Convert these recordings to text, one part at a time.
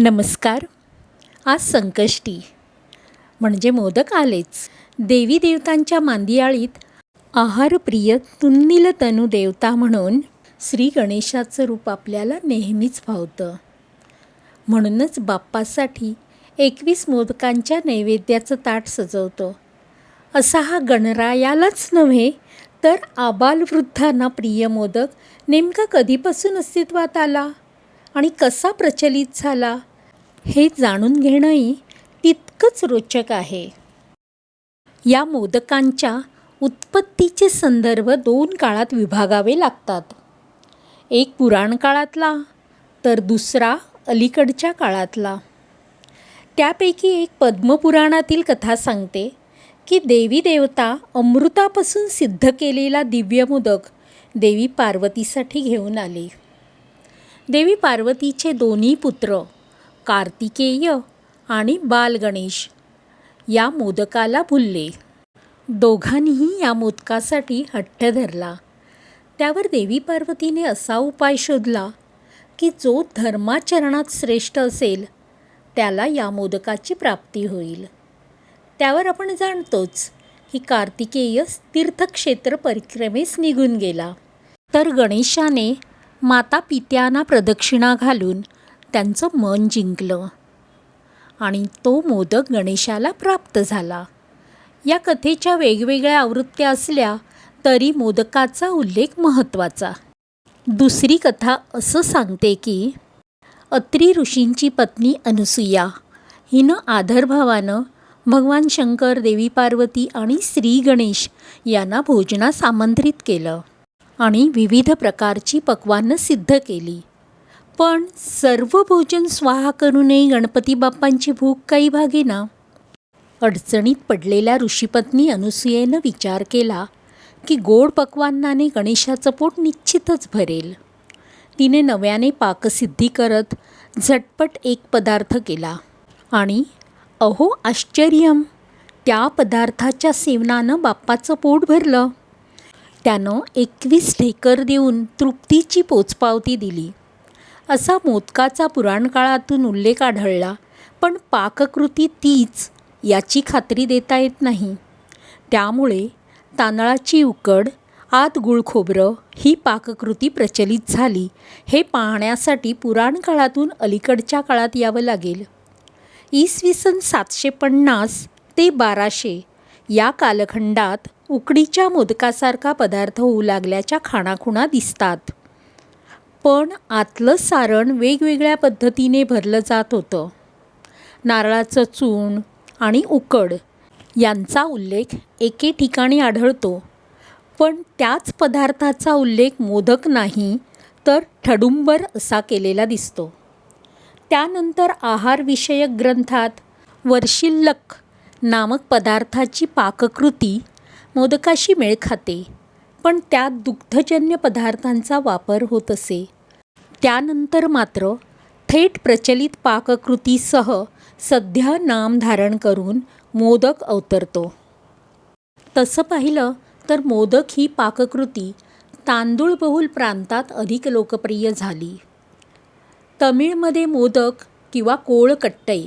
नमस्कार. आज संकष्टी. म्हणजे मोदक आलेच. देवी देवतांच्या मांदियाळीत आहारप्रिय तुन्नील तनु देवता म्हणून श्री गणेशाचं रूप आपल्याला नेहमीच भावतं. म्हणूनच बाप्पासाठी एकवीस मोदकांच्या नैवेद्याचं ताट सजवतो. असा हा गणरायालाच नव्हे तर आबालवृद्धांना प्रिय मोदक नेमका कधीपासून अस्तित्वात आला? आणि कसा प्रचलित झाला? हे जाणून घेणंही तितकंच रोचक आहे. या मोदकांच्या उत्पत्तीचे संदर्भ दोन काळात विभागावे लागतात. एक पुराण काळातला तर दुसरा अलीकडच्या काळातला. त्यापैकी एक पद्मपुराणातील कथा सांगते की देवी देवता अमृतापासून सिद्ध केलेला दिव्य मोदक देवी पार्वतीसाठी घेऊन आले. देवी पार्वतीचे दोन्ही पुत्र कार्तिकेय आणि बालगणेश या मोदकाला भुलले. दोघांनीही या मोदकासाठी हट्ट धरला. त्यावर देवी पार्वतीने असा उपाय शोधला की जो धर्माचरणात श्रेष्ठ असेल त्याला या मोदकाची प्राप्ती होईल. त्यावर आपण जाणतोच की कार्तिकेय तीर्थक्षेत्र परिक्रमेस निघून गेला. तर गणेशाने माता पित्यांना प्रदक्षिणा घालून त्यांचं मन जिंकलं. आणि तो मोदक गणेशाला प्राप्त झाला. या कथेच्या वेगवेगळ्या आवृत्त्या असल्या तरी मोदकाचा उल्लेख महत्त्वाचा. दुसरी कथा असं सांगते की अत्री ऋषींची पत्नी अनुसूया हिनं आदरभावानं भगवान शंकर देवी पार्वती आणि श्री गणेश यांना भोजनास आमंत्रित केलं आणि विविध प्रकारची पक्वानं सिद्ध केली. पण सर्व भोजन स्वाहा करूनही गणपती बाप्पांची भूक काही भागेना अडचणीत पडलेल्या ऋषीपत्नी अनुसूयेनं विचार केला की गोड पक्वान्नाने गणेशाचं पोट निश्चितच भरेल. तिने नव्याने पाकसिद्धी करत झटपट एक पदार्थ केला आणि अहो आश्चर्यम त्या पदार्थाच्या सेवनानं बाप्पाचं पोट भरलं. त्यानं एकवीस ढेकर देऊन तृप्तीची पोचपावती दिली. असा मोदकाचा पुराणकाळातून उल्लेख आढळला पण पाककृती तीच याची खात्री देता येत नाही. त्यामुळे तांदळाची उकड आत गुळ खोबरं ही पाककृती प्रचलित झाली हे पाहण्यासाठी पुराणकाळातून अलीकडच्या काळात यावं लागेल. इसवी सन सातशे पन्नास ते बाराशे या कालखंडात उकडीच्या मोदकासारखा पदार्थ होऊ लागल्याच्या खाणाखुणा दिसतात. पण आतलं सारण वेगवेगळ्या पद्धतीने भरलं जात होतं. नारळाचं चूर्ण आणि उकड यांचा उल्लेख एके ठिकाणी आढळतो. पण त्याच पदार्थाचा उल्लेख मोदक नाही तर ठडुंबर असा केलेला दिसतो. त्यानंतर आहारविषयक ग्रंथात वर्षिल्लक नामक पदार्थाची पाककृती मोदकाशी मेळ खाते. पण त्यात दुग्धजन्य पदार्थांचा वापर होत असे. त्यानंतर मात्र थेट प्रचलित पाककृतीसह सध्या नाम धारण करून मोदक अवतरतो. तसं पाहिलं तर मोदक ही पाककृती तांदूळबहुल प्रांतात अधिक लोकप्रिय झाली. तमिळमध्ये मोदक किंवा कोळकट्टय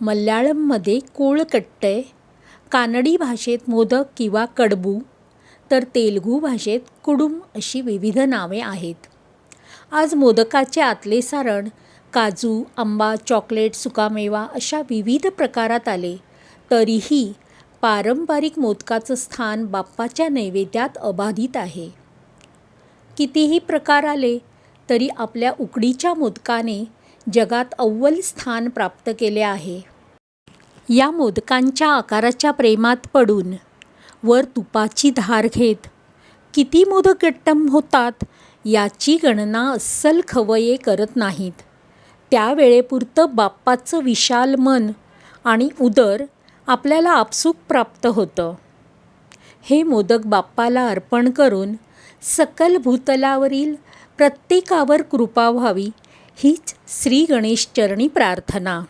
मल्याळममध्ये कोळकट्टय कानडी भाषेत मोदक किंवा कडबू तर तेलगू भाषेत कुडुम अशी विविध नावे आहेत. आज मोदकाचे आतले सारण काजू आंबा चॉकलेट सुकामेवा अशा विविध प्रकारात आले. तरीही पारंपरिक मोदकाचं स्थान बाप्पाच्या नैवेद्यात अबाधित आहे. कितीही प्रकार आले तरी आपल्या उकडीच्या मोदकाने जगात अव्वल स्थान प्राप्त केले आहे. या मोदकांच्या आकाराच्या प्रेमात पडून वर तुपाची धार घेत. किती मोदक गट्टम होतात याची गणना अस्सल खवये करत नाहीत. त्यावेळेपुरतं बाप्पाचं विशाल मन आणि उदर आपल्याला आपसूक प्राप्त होतं. हे मोदक बाप्पाला अर्पण करून सकल भूतलावरील प्रत्येकावर कृपा व्हावी हीच श्री गणेश चरणी प्रार्थना.